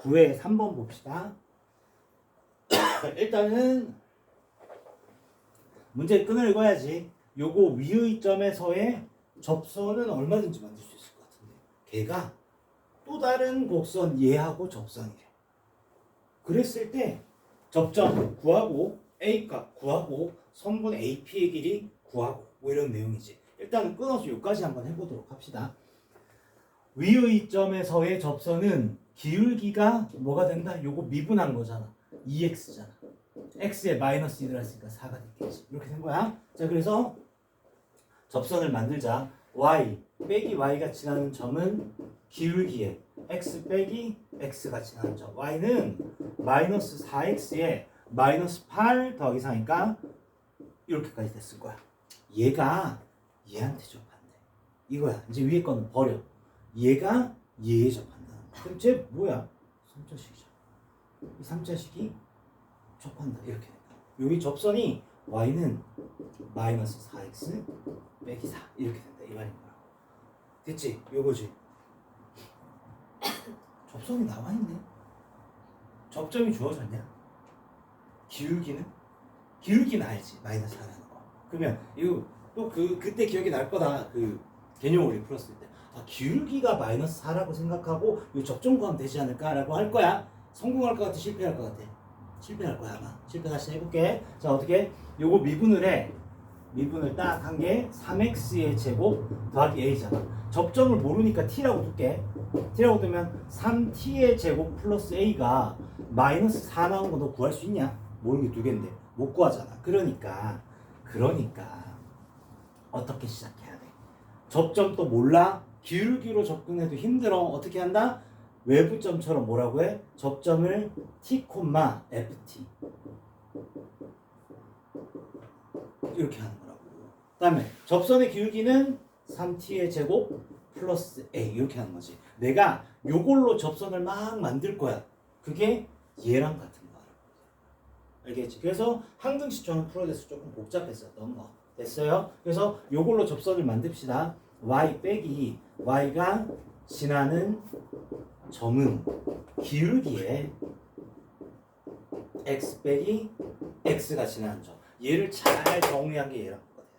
9회 3번 봅시다. 일단은 문제 끈을 읽어야지. 요거 위의 점에서의 접선은 얼마든지 만들 수 있을 것 같은데 걔가 또 다른 곡선 얘하고 접선이래. 그랬을 때 접점 구하고 A 값 구하고 선분 AP의 길이 구하고 뭐 이런 내용이지. 일단 끊어서 여기까지 한번 해보도록 합시다. 위의 점에서의 접선은 기울기가 뭐가 된다? 요거 미분한 거잖아. 2x잖아. x에 마이너스 1을 했으니까 4가 됐겠지. 이렇게 된 거야. 자, 그래서 접선을 만들자. y 빼기 y가 지나는 점은 기울기에 x 빼기 x가 지나는 점. y는 마이너스 4x에 마이너스 8 더하기 4니까 이렇게까지 됐을 거야. 얘가 얘한테 접한대. 이거야. 이제 위에 거는 버려. 얘가 얘에 접한다. 그럼 쟤 뭐야? 3자식이잖아. 이 3자식이 접한다. 이렇게 된다. 여기 접선이 y는 마이너스 4x 빼기 4 이렇게 된다. 이 말인 거라고. 됐지? 요거지. 접선이 나와 있네. 접점이 주어졌냐? 기울기는? 기울기는 알지. 마이너스 4라는 거. 그러면 이거 또 그 그때 기억이 날 거다. 그 개념을 우리 풀었을 때. 아, 기울기가 마이너스 4라고 생각하고 이 접점 구하면 되지 않을까라고 할 거야. 성공할 것 같아, 실패할 것 같아. 실패할 거야 아마. 실패 다시 해볼게. 자 어떻게? 요거 미분을 해. 미분을 딱 한 게 3x의 제곱 더하기 a잖아. 접점을 모르니까 t라고 둘게. t라고 두면 3t의 제곱 플러스 a가 마이너스 4 나온 거 너 구할 수 있냐? 모르는 게두 개인데 못 구하잖아. 그러니까 그러니까 어떻게 시작해야 돼? 접점도 몰라? 기울기로 접근해도 힘들어. 어떻게 한다? 외부 점처럼 뭐라고 해? 접점을 t, ft 이렇게 하는 거라고. 그다음에 접선의 기울기는 3t의 제곱 플러스 a 이렇게 하는 거지. 내가 요걸로 접선을 막 만들 거야. 그게 얘랑 같은 거야. 알겠지? 그래서 항등식 저는 풀어내서 조금 복잡했었던 거. 됐어요? 그래서 요걸로 접선을 만듭시다. y 빼기 y가 지나는 점은 기울기에 x 빼기 x가 지나는 점. 얘를 잘 정리한 게 얘랑 똑같아야 돼.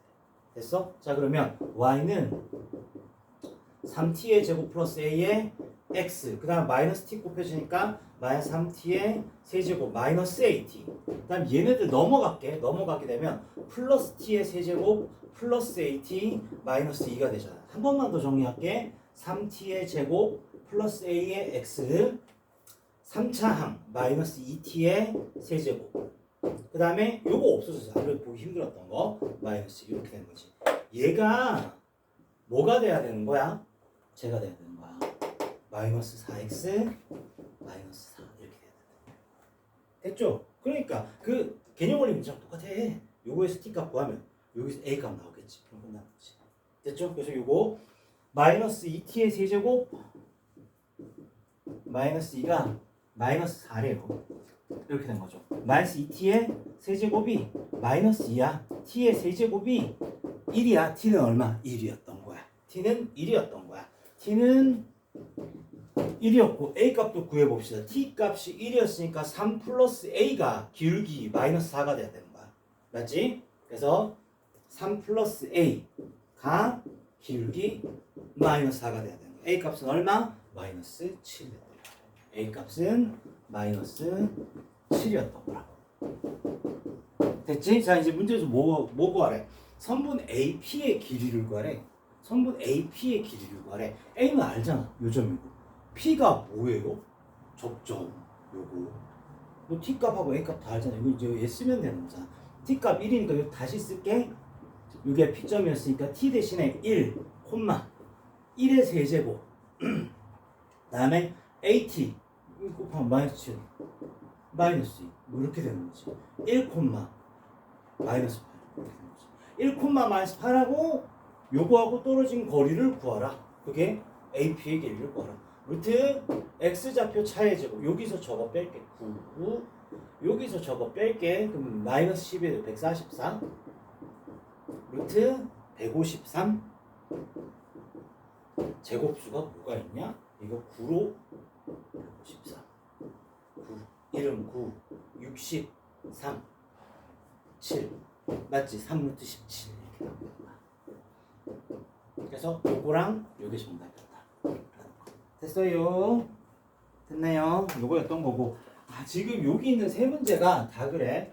됐어? 자 그러면 y는 3t의 제곱 플러스 a의 x 그 다음 마이너스 t 곱해주니까 마이너스 3t의 세제곱 마이너스 at 그 다음 얘네들 넘어갈게. 넘어가게 되면 플러스 t의 세제곱 플러스 at 마이너스 2가 되잖아. 한 번만 더 정리할게. 3t의 제곱 플러스 a의 x 3차 항 마이너스 2t의 세제곱. 그 다음에 요거 없어졌어. 아까 보기 힘들었던 거. 마이너스 이렇게 되는 거지. 얘가 뭐가 돼야 되는 거야? 제가 돼야 되는 거야 마이너스 4x 마이너스 4 이렇게 된다. 됐죠? 그러니까 그 개념 원리 문제랑 똑같아. 요거에서 t값 구하면 여기서 a값 나오겠지. 그럼 끝나는 거지. 됐죠? 그래서 요거 마이너스 2t의 세제곱 마이너스 2가 마이너스 4래요. 이렇게 된 거죠. 마이너스 2t의 세제곱이 마이너스 2야. t의 세제곱이 1이야. t는 얼마? 1이었던 거야. t는 1이었던 거야. t는 1이었고 a 값도 구해봅시다 t 값이 1이었으니까 3 플러스 a가 기울기 마이너스 4가 돼야 되는 거야 맞지? 그래서 3 플러스 a가 기울기 마이너스 4가 돼야 되는 거야 a 값은 얼마? 마이너스 7 a 값은 마이너스 7이었던 거라고 됐지? 자 이제 문제에서 뭐, 뭐 구하래? 선분 AP의 길이를 구하래 선분 AP의 길이를 구하래 A는 알잖아 요점이고. P가 뭐예요? 접점 요거. 너 T값하고 A값 다 알잖아. 이거 이제 얘 쓰면 되는 거잖아. T값 1이니까 이거 다시 쓸게. 이게 P점이었으니까 T 대신에 1, 콤마. 1의 세제곱. 다음에 AT 곱하면 마이너스 7 마이너스 2. 뭐 이렇게 되는 거지. 1 콤마 마이너스 8 이렇게 되는 거지. 1 콤마 마이너스 8하고 요거하고 떨어진 거리를 구하라. 그게 AP의 길이를 구하라. 루트 X좌표 차의 제곱. 여기서 저거 뺄게. 9 여기서 저거 뺄게. 그럼 마이너스 11에 144 루트 153 제곱수가 뭐가 있냐? 이거 9로 154 1은 9, 60, 3, 7 맞지? 3루트 17 이렇게 거야. 그래서 요거랑 요게 정답이었다. 됐어요? 됐나요? 요거였던 거고 아 지금 여기 있는 세 문제가 다 그래